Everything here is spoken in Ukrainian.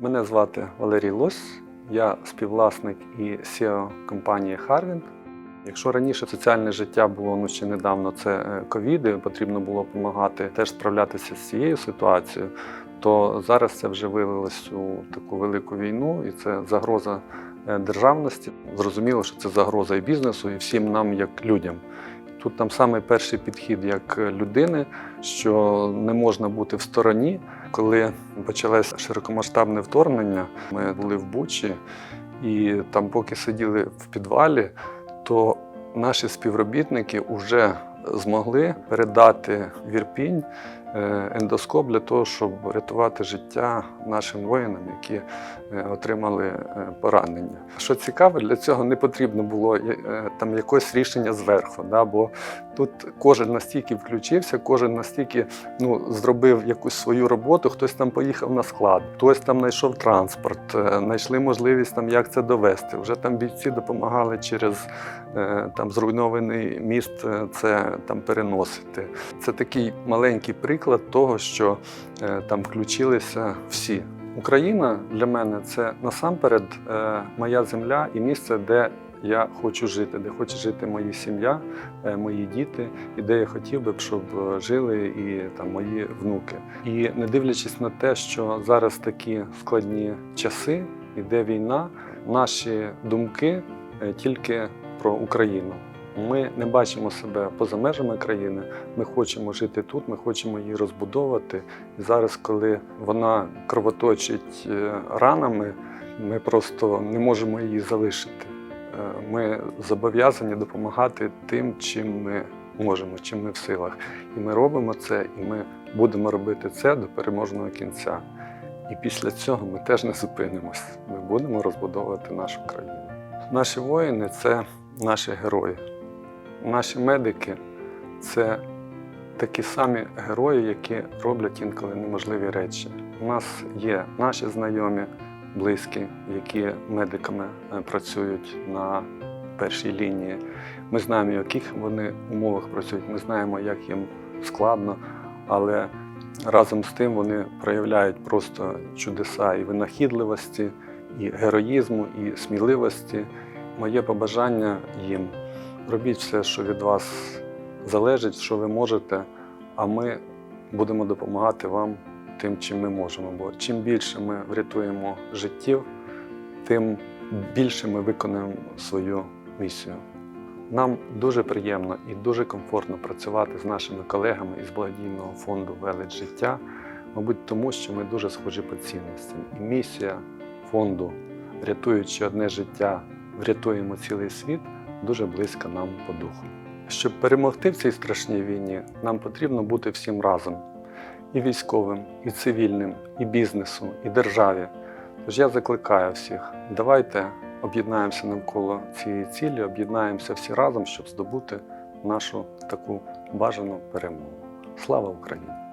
Мене звати Валерій Лось, я співвласник і SEO компанії Harvin. Якщо раніше соціальне життя було ну ще недавно, це е, ковіди, потрібно було допомагати теж справлятися з цією ситуацією, то зараз це вже вилилось у таку велику війну, і це загроза е, державності. Зрозуміло, що це загроза і бізнесу, і всім нам, як людям. Тут там самий перший підхід як людини, що не можна бути в стороні. Коли почалось широкомасштабне вторгнення, ми були в Бучі, і там, поки сиділи в підвалі, то наші співробітники вже змогли передати в Ірпінь е, ендоскоп для того, щоб рятувати життя нашим воїнам, які е, отримали е, поранення. Що цікаво, для цього не потрібно було е, там якось рішення зверху, да, бо тут кожен настільки включився, кожен настільки ну, зробив якусь свою роботу, хтось там поїхав на склад, хтось там знайшов транспорт, е, знайшли можливість там, як це довести. Вже там бійці допомагали через е, там зруйнований міст е, це там переносити. Це такий маленький приклад того, що е, там включилися всі. Україна для мене це насамперед е, моя земля і місце, де я хочу жити, де хоче жити моя сім'я, е, мої діти, і де я хотів би, щоб жили і там мої внуки. І не дивлячись на те, що зараз такі складні часи, іде війна, наші думки тільки про Україну. Ми не бачимо себе поза межами країни. Ми хочемо жити тут, ми хочемо її розбудовувати. І зараз, коли вона кровоточить е, ранами, ми просто не можемо її залишити. Е, Ми зобов'язані допомагати тим, чим ми можемо, чим ми в силах. І ми робимо це, і ми будемо робити це до переможного кінця. І після цього ми теж не зупинимось. Ми будемо розбудовувати нашу країну. Наші воїни це наші герої. Наші медики це такі самі герої, які роблять інколи неможливі речі. У нас є наші знайомі, близькі, які медиками е, працюють на першій лінії. Ми знаємо, в яких вони умовах працюють, ми знаємо, як їм складно, але разом з тим вони проявляють просто чудеса і винахідливості, і героїзму, і сміливості. Моє побажання їм робіть все, що від вас залежить, що ви можете, а ми будемо допомагати вам тим, чим ми можемо. Бо чим більше ми врятуємо життів, тим більше ми виконуємо свою місію. Нам дуже приємно і дуже комфортно працювати з нашими колегами із благодійного фонду Велич життя, мабуть, тому що ми дуже схожі по цінностям. І місія фонду, рятуючи одне життя, врятуємо цілий світ, дуже близька нам по духу. Щоб перемогти в цій страшній війні, нам потрібно бути всім разом і військовим, і цивільним, і бізнесу, і державі. Тож я закликаю всіх, давайте об'єднаємося навколо цієї цілі, об'єднаємося всі разом, щоб здобути нашу таку бажану перемогу. Слава Україні!